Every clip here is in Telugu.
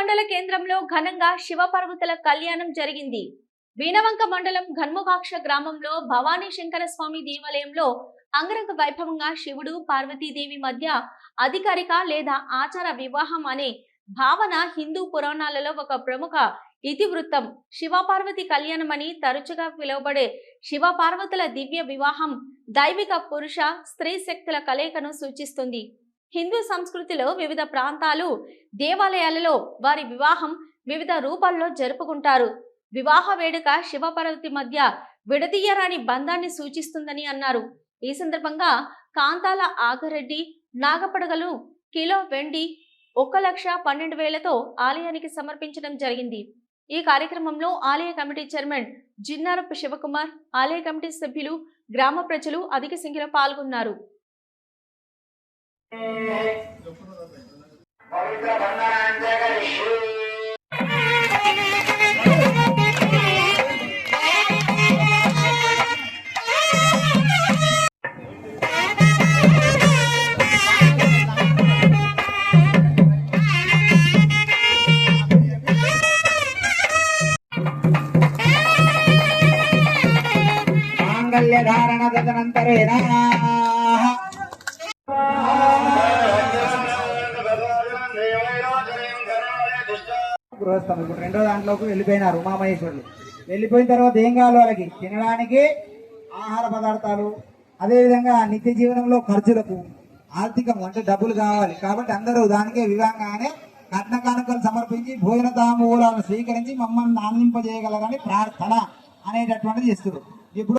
మండల కేంద్రంలో ఘనంగా శివపార్వతుల కళ్యాణం జరిగింది. వీణవంక మండలం ఘన్ముగాక్ష గ్రామంలో భవానీ శంకర స్వామి దేవాలయంలో అంగరంగ వైభవంగా శివుడు పార్వతీదేవి మధ్య అధికారిక లేదా ఆచార వివాహం అనే భావన హిందూ పురాణాలలో ఒక ప్రముఖ ఇతివృత్తం. శివపార్వతి కళ్యాణం అని తరచుగా పిలువబడే శివపార్వతుల దివ్య వివాహం దైవిక పురుష స్త్రీ శక్తుల కలయికను సూచిస్తుంది. హిందూ సంస్కృతిలో వివిధ ప్రాంతాలు దేవాలయాలలో వారి వివాహం వివిధ రూపాల్లో జరుపుకుంటారు. వివాహ వేడుక శివపార్వతి మధ్య విడదీయరాని బంధాన్ని సూచిస్తుందని అన్నారు. ఈ సందర్భంగా కాంతాల ఆగరెడ్డి నాగపడగలు కిలో వెండి ఒక లక్ష పన్నెండు వేలతో ఆలయానికి సమర్పించడం జరిగింది. ఈ కార్యక్రమంలో ఆలయ కమిటీ చైర్మన్ జిన్నారపు శివకుమార్ ఆలయ కమిటీ సభ్యులు గ్రామ ప్రజలు అధిక సంఖ్యలో పాల్గొన్నారు. పవిత్ర బంధనాంజగరిష్యే మాంగళ్యధారణ తదనంతరేణ గృహస్థం ఇప్పుడు రెండో దాంట్లోకి వెళ్ళిపోయినారు ఉమామహేశ్వరులు. వెళ్ళిపోయిన తర్వాత ఏం కావాలి వాళ్ళకి? తినడానికి ఆహార పదార్థాలు అదేవిధంగా నిత్య జీవనంలో ఖర్చులకు ఆర్థికం అంటే డబ్బులు కావాలి. కాబట్టి అందరూ దానికే విధంగానే కట్న కానుకలు సమర్పించి భోజన తాంబూలాలను స్వీకరించి మమ్మల్ని ఆనందింపజేయగలరని ప్రార్థన అనేటటువంటిది చేస్తున్నారు. ఇప్పుడు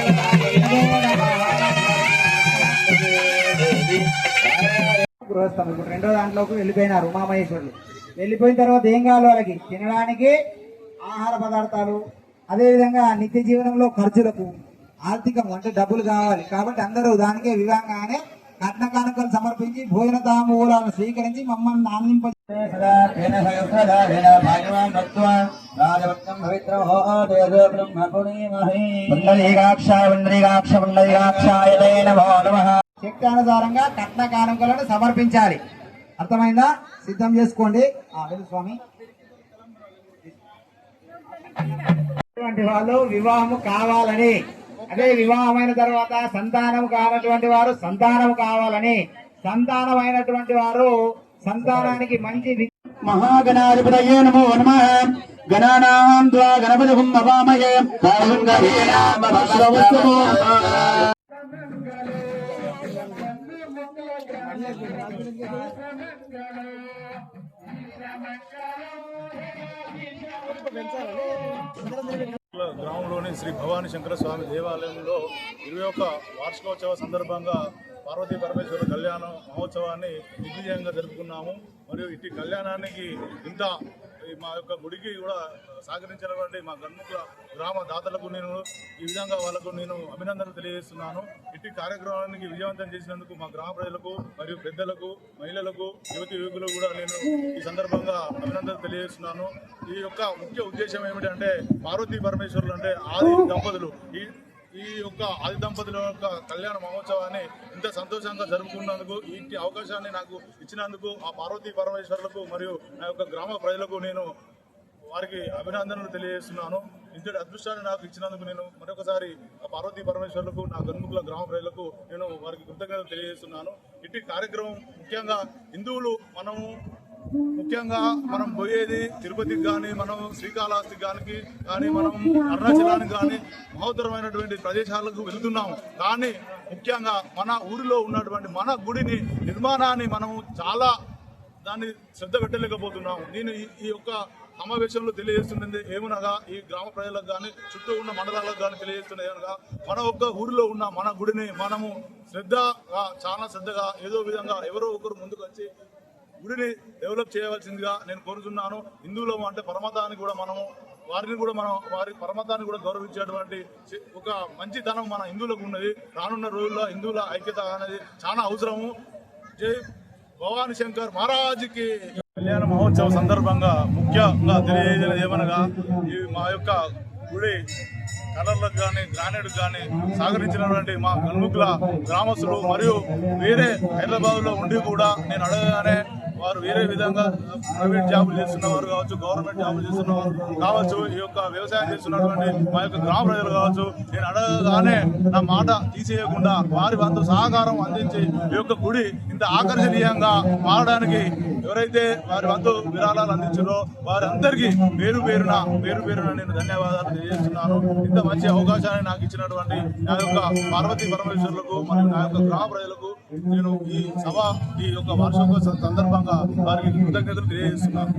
గృహస్థం ఇప్పుడు రెండో దాంట్లోకి వెళ్ళిపోయినారు ఉమామహేశ్వరులు. వెళ్ళిపోయిన తర్వాత ఏం కావాలి వాళ్ళకి? తినడానికి ఆహార పదార్థాలు అదేవిధంగా నిత్య జీవనంలో ఖర్చులకు ఆర్థికం అంటే డబ్బులు కావాలి. కాబట్టి అందరూ దానికే విధంగానే కట్న కానుకలు సమర్పించి భోజన తాంబూలాలను స్వీకరించి మమ్మల్ని ఆనందింప పుండరీకాక్ష శక్తానుసారంగా శక్తి అనుసారంగా కట్న కానుకలను సమర్పించాలి. అర్థమైందా? సిద్ధం చేసుకోండి. ఆ, వెళ్ళు స్వామి. అటువంటి వాళ్ళు వివాహము కావాలని. అదే వివాహమైన తర్వాత సంతానం కానటువంటి వారు సంతానం కావాలని. సంతానమైనటువంటి వారు సంతానానికి మంచి వి- మహాగణాధిపతయే నమో నమ. గణానాం ద్వా గణపతి గ్రామంలోని శ్రీ భవానీ శంకర స్వామి దేవాలయంలో ఇరవై ఒక వార్షికోత్సవ సందర్భంగా పార్వతీ పరమేశ్వర కళ్యాణ మహోత్సవాన్ని దిగ్విజయంగా జరుపుకున్నాము. మరియు ఇట్టి కళ్యాణానికి ఇంత ఈ మా యొక్క గుడికి కూడా సహకరించినటువంటి మా గన్ముఖ గ్రామ దాతలకు నేను ఈ విధంగా వాళ్ళకు నేను అభినందనలు తెలియజేస్తున్నాను. ఇట్టి కార్యక్రమానికి విజయవంతం చేసినందుకు మా గ్రామ ప్రజలకు మరియు పెద్దలకు మహిళలకు యువతి యువకులకు కూడా నేను ఈ సందర్భంగా అభినందనలు తెలియజేస్తున్నాను. ఈ యొక్క ముఖ్య ఉద్దేశం ఏమిటంటే పార్వతీ పరమేశ్వరులు అంటే ఆది దంపతులు. ఈ ఈ యొక్క ఆది దంపతుల యొక్క కళ్యాణ మహోత్సవాన్ని ఇంత సంతోషంగా జరుపుకున్నందుకు ఇంటి అవకాశాన్ని నాకు ఇచ్చినందుకు ఆ పార్వతీ పరమేశ్వరులకు మరియు నా యొక్క గ్రామ ప్రజలకు నేను వారికి అభినందనలు తెలియజేస్తున్నాను. ఇంతటి అదృష్టాన్ని నాకు ఇచ్చినందుకు నేను మరొకసారి ఆ పార్వతీ పరమేశ్వరులకు నా గన్ముకుల గ్రామ ప్రజలకు నేను వారికి కృతజ్ఞతలు తెలియజేస్తున్నాను. ఇట్టి కార్యక్రమం ముఖ్యంగా హిందువులు మనము ముఖ్యంగా మనం పోయేది తిరుపతికి కానీ మనం శ్రీకాళహస్తికి కానీ కానీ మనం అరుణాచలానికి కానీ మహోత్తరమైనటువంటి ప్రదేశాలకు వెళ్తున్నాము. కానీ ముఖ్యంగా మన ఊరిలో ఉన్నటువంటి మన గుడిని నిర్మాణాన్ని మనము చాలా దాన్ని శ్రద్ధ పెట్టలేకపోతున్నాము. నేను ఈ- యొక్క సమావేశంలో తెలియజేస్తున్నది ఏమనగా ఈ గ్రామ ప్రజలకు కానీ చుట్టూ ఉన్న మండలాలకు కానీ తెలియజేస్తున్నది ఏమనగా మన ఒక్క ఊరిలో ఉన్న మన గుడిని మనము శ్రద్ధగా చాలా శ్రద్ధగా ఏదో విధంగా ఎవరో ఒకరు ముందుకు వచ్చి గుడిని డెవలప్ చేయవలసిందిగా నేను కోరుతున్నాను హిందువులు అంటే పరమతాన్ని కూడా మనము వారిని కూడా మనం వారి పరమతాన్ని కూడా గౌరవించేటువంటి ఒక మంచి ధనం మన హిందువులకు ఉన్నది. రానున్న రోజుల్లో హిందువుల ఐక్యత అనేది చాలా అవసరము. జై భవానీ శంకర్ మహారాజుకి. కళ్యాణ మహోత్సవ సందర్భంగా ముఖ్యంగా తెలియజేయలేదు ఏమనగా మా యొక్క గుడి కలర్లకు కానీ గ్రానైట్ కానీ సహకరించినటువంటి మా కనుముకుల గ్రామస్తులు మరియు వేరే హైదరాబాద్లో ఉండి కూడా నేను అడగగానే వారు వేరే విధంగా ప్రైవేట్ జాబులు చేస్తున్నవారు కావచ్చు గవర్నమెంట్ జాబులు చేస్తున్నవారు కావచ్చు ఈ యొక్క వ్యవసాయం చేస్తున్నటువంటి మా యొక్క గ్రామ ప్రజలు కావచ్చు నేను అడగగానే నా మాట తీసేయకుండా వారి వంతు సహకారం అందించి ఈ యొక్క గుడి ఇంత ఆకర్షణీయంగా మారడానికి ఎవరైతే వారి వంతు విరాళాలు అందించారో వారందరికీ పేరు పేరున పేరు పేరున నేను ధన్యవాదాలు తెలియజేస్తున్నాను. ఇంత మంచి అవకాశాన్ని నాకు ఇచ్చినటువంటి నా యొక్క పార్వతీ పరమేశ్వరులకు మరియు నా యొక్క గ్రామ ప్రజలకు నేను ఈ సభ ఈ యొక్క వార్షికోత్సవం సందర్భంగా వారికి కృతజ్ఞతలు తెలియజేస్తున్నాను.